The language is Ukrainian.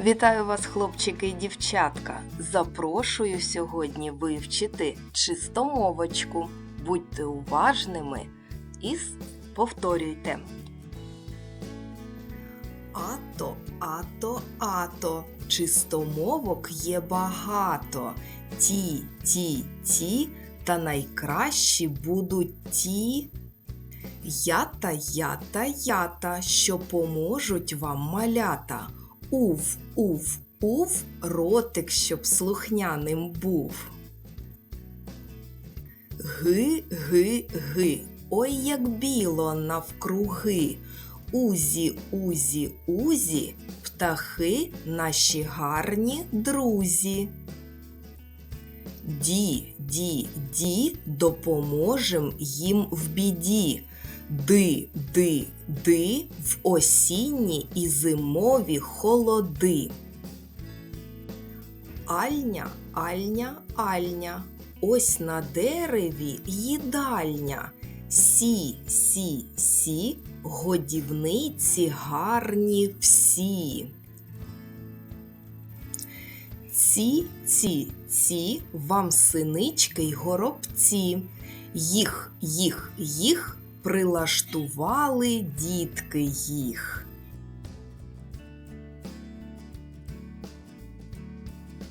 Вітаю вас, хлопчики і дівчатка! Запрошую сьогодні вивчити чистомовочку. Будьте уважними і повторюйте. Ато, ато, ато. Чистомовок є багато. Ті, ті, ті, та найкращі будуть ті. Ята, ята, ята, що поможуть вам малята. Ув, ув, ув, ротик, щоб слухняним був. Ги, ги, ги, ой, як біло навкруги. Узі, узі, узі, птахи наші гарні друзі. Ді, ді, ді, допоможем їм в біді. Ди, ди, ди в осінні і зимові холоди. Альня, альня, альня. Ось на дереві їдальня. Сі, сі, сі, годівниці гарні всі. Ці, ці, ці, вам синички й горобці. Їх, їх, їх прилаштували дітки їх.